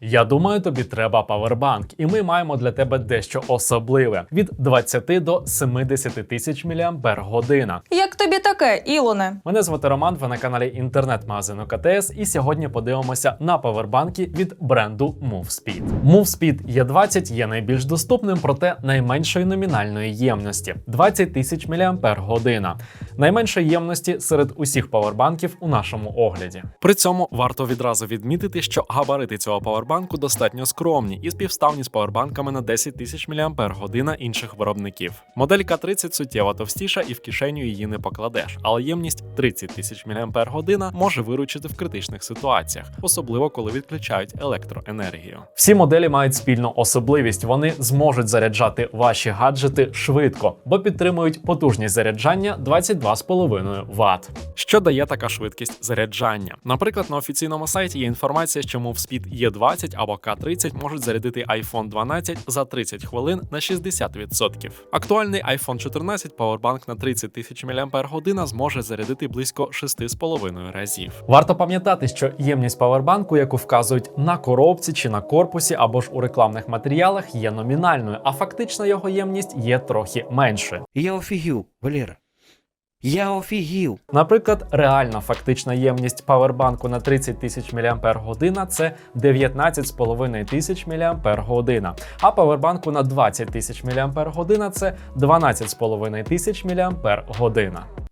Я думаю, тобі треба павербанк, і ми маємо для тебе дещо особливе від 20 до 70 тисяч мАч. Як тобі таке, Ілоне? Мене звати Роман, ви на каналі інтернет-магазину КТС, і сьогодні подивимося на павербанки від бренду MoveSpeed. MoveSpeed E20 є найбільш доступним, проте найменшої номінальної ємності 20 тисяч мАч. Найменшої ємності серед усіх павербанків у нашому огляді. При цьому варто відразу відмітити, що габарити цього павербанку павербанку достатньо скромні і співставні з павербанками на 10 тисяч мАч інших виробників. Модель К30 суттєво товстіша і в кишеню її не покладеш, але ємність 30 тисяч мАч може виручити в критичних ситуаціях, особливо коли відключають електроенергію. Всі моделі мають спільну особливість. Вони зможуть заряджати ваші гаджети швидко, бо підтримують потужність заряджання 22,5 Вт. Що дає така швидкість заряджання? Наприклад, на офіційному сайті є інформація, що мовспід Е2 К20 або К30 можуть зарядити iPhone 12 за 30 хвилин на 60%. Актуальний iPhone 14 Powerbank на 30 тисяч мАч зможе зарядити близько 6,5 разів. Варто пам'ятати, що ємність павербанку, яку вказують на коробці чи на корпусі, або ж у рекламних матеріалах, є номінальною, а фактично його ємність є трохи менше. Я офігів, Валера. Я офігів. Наприклад, реальна фактична ємність павербанку на 30 тисяч мАч це 19,5 тисяч мАч, а павербанку на 20 тисяч мАч це 12,5 тисяч мАч.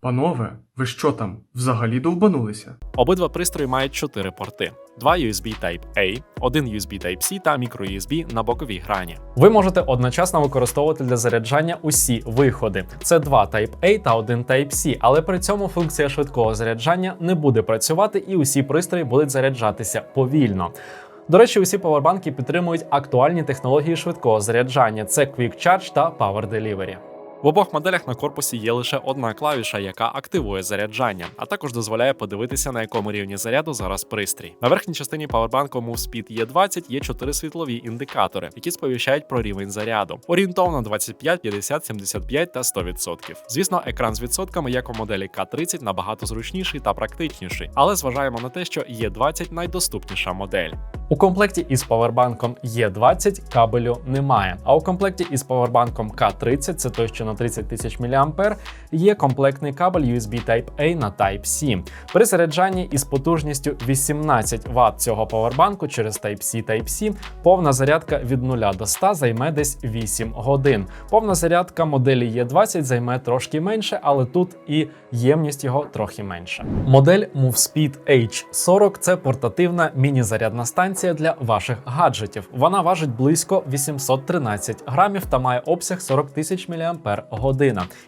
Панове, ви що там, взагалі довбанулися? Обидва пристрої мають 4 порти: два USB Type-A, один USB Type-C та microUSB на боковій грані. Ви можете одночасно використовувати для заряджання усі виходи. Це два Type-A та один Type-C, але при цьому функція швидкого заряджання не буде працювати і усі пристрої будуть заряджатися повільно. До речі, усі павербанки підтримують актуальні технології швидкого заряджання: це Quick Charge та Power Delivery. В обох моделях на корпусі є лише одна клавіша, яка активує заряджання, а також дозволяє подивитися, на якому рівні заряду зараз пристрій. На верхній частині павербанку MoveSpeed E20 є чотири світлові індикатори, які сповіщають про рівень заряду. Орієнтовно 25, 50, 75 та 100%. Звісно, екран з відсотками, як у моделі K30, набагато зручніший та практичніший, але зважаємо на те, що E20 найдоступніша модель. У комплекті із павербанком E20 кабелю немає. А у комплекті із павербанком K30, це той, що на 30 тисяч мА, є комплектний кабель USB Type-A на Type-C. При заряджанні із потужністю 18 Вт цього павербанку через Type-C Type-C повна зарядка від 0 до 100 займе десь 8 годин. Повна зарядка моделі E20 займе трошки менше, але тут і ємність його трохи менша. Модель MoveSpeed H40 це портативна міні-зарядна станція для ваших гаджетів. Вона важить близько 813 грамів та має обсяг 40 тисяч мАч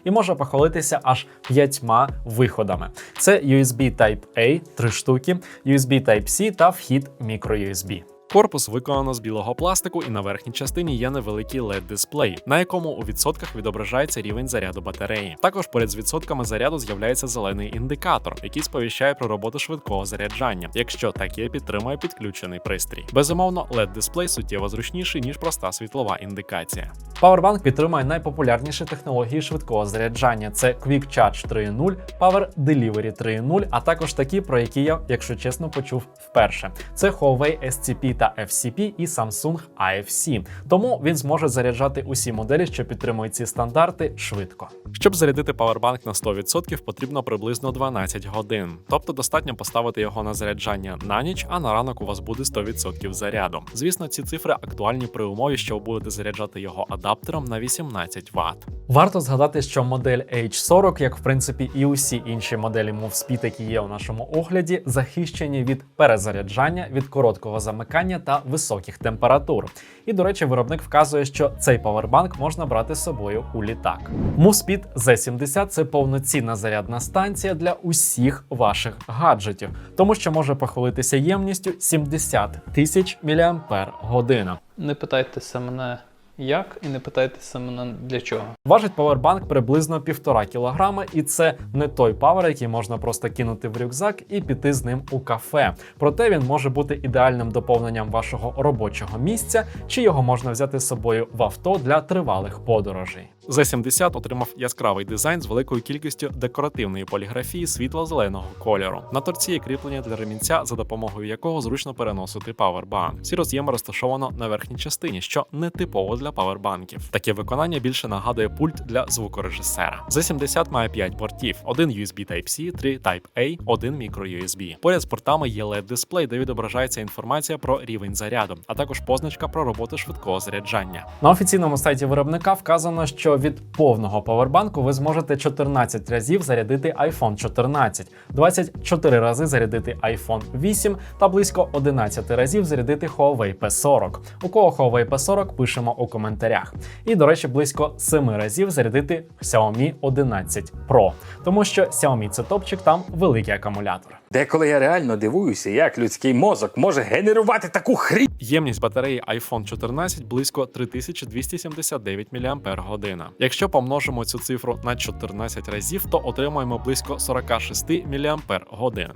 і може похвалитися аж п'ятьма виходами. Це USB Type-A, три штуки, USB Type-C та вхід microUSB. Корпус виконано з білого пластику, і на верхній частині є невеликий led дисплей, на якому у відсотках відображається рівень заряду батареї. Також поряд з відсотками заряду з'являється зелений індикатор, який сповіщає про роботу швидкого заряджання, якщо таке підтримує підключений пристрій. Безумовно, led дисплей суттєво зручніший ніж проста світлова індикація. Powerbank підтримує найпопулярніші технології швидкого заряджання: це Quick Charge 3.0, Power Delivery 3.0, а також такі, про які я, якщо чесно, почув вперше. Це Huawei SCP та FCP і Samsung AFC. Тому він зможе заряджати усі моделі, що підтримують ці стандарти, швидко. Щоб зарядити Powerbank на 100%, потрібно приблизно 12 годин. Тобто достатньо поставити його на заряджання на ніч, а на ранок у вас буде 100% заряду. Звісно, ці цифри актуальні при умові, що ви будете заряджати його адаптером на 18 Вт. Варто згадати, що модель H40, як в принципі і усі інші моделі MoveSpeed, які є у нашому огляді, захищені від перезаряджання, від короткого замикання та високих температур. І, до речі, виробник вказує, що цей павербанк можна брати з собою у літак. MoveSpeed Z70 це повноцінна зарядна станція для усіх ваших гаджетів, тому що може похвалитися ємністю 70 тисяч мАч. Не питайтеся мене, як і не питайтеся мене для чого. Важить павербанк приблизно 1,5 кг, і це не той павер, який можна просто кинути в рюкзак і піти з ним у кафе. Проте він може бути ідеальним доповненням вашого робочого місця, чи його можна взяти з собою в авто для тривалих подорожей. Z70 отримав яскравий дизайн з великою кількістю декоративної поліграфії світло-зеленого кольору. На торці є кріплення для ремінця, за допомогою якого зручно переносити павербанк. Всі роз'єми розташовано на верхній частині, що не типово для павербанків. Таке виконання більше нагадує пульт для звукорежисера. Z70 має 5 портів: один USB Type-C, 3 Type-A, один microUSB. Поряд з портами є LED-дисплей, де відображається інформація про рівень заряду, а також позначка про роботу швидкого заряджання. На офіційному сайті виробника вказано, що від повного павербанку ви зможете 14 разів зарядити iPhone 14, 24 рази зарядити iPhone 8 та близько 11 разів зарядити Huawei P40. У кого Huawei P40 пишемо у коментарях. І, до речі, близько 7 разів зарядити Xiaomi 11 Pro, тому що Xiaomi це топчик, там великий акумулятор. Деколи я реально дивуюся, як людський мозок може генерувати таку хрінь. Ємність батареї iPhone 14 близько 3279 мАч. Якщо помножимо цю цифру на 14 разів, то отримаємо близько 46 мАч,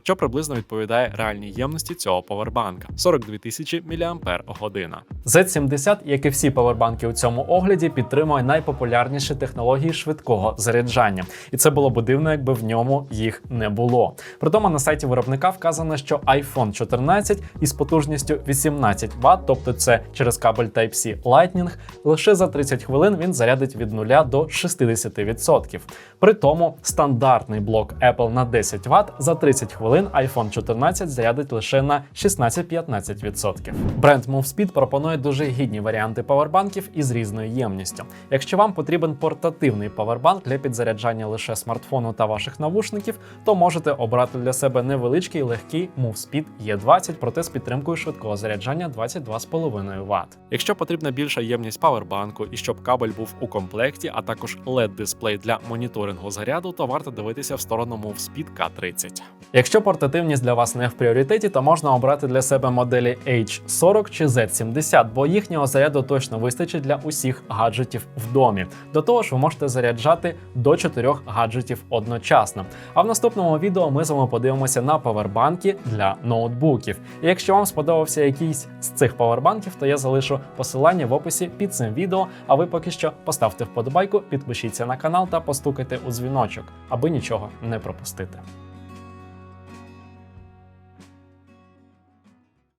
що приблизно відповідає реальній ємності цього повербанка 42 тисячі мАч. Z70, як і всі павербанки у цьому огляді, підтримує найпопулярніші технології швидкого заряджання, і це було б дивно, якби в ньому їх не було. Притому на сайті виробника вказано, що iPhone 14 із потужністю 18 Вт, тобто це через кабель Type-C Lightning, лише за 30 хвилин він зарядить від 0 до 60%. При тому стандартний блок Apple на 10 Вт за 30 хвилин iPhone 14 зарядить лише на 16-15%. Бренд MoveSpeed пропонує дуже гідні варіанти павербанків із різною ємністю. Якщо вам потрібен портативний павербанк для підзаряджання лише смартфону та ваших навушників, то можете обрати для себе невеличкий легкий MoveSpeed E20, проте з підтримкою швидкого заряджання 22,5 Вт. Якщо потрібна більша ємність павербанку і щоб кабель був у комплекті, а також LED-дисплей для моніторингу заряду, то варто дивитися в сторону MoveSpeed K30. Якщо портативність для вас не в пріоритеті, то можна обрати для себе моделі H40 чи Z70, бо їхнього заряду точно вистачить для усіх гаджетів в домі. До того ж, ви можете заряджати до 4 гаджетів одночасно. А в наступному відео ми з вами подивимося на павербанки для ноутбуків. І якщо вам сподобався якийсь з цих павербанків, то я залишу посилання в описі під цим відео. А ви поки що поставте вподобайку, підпишіться на канал та постукайте у дзвіночок, аби нічого не пропустити.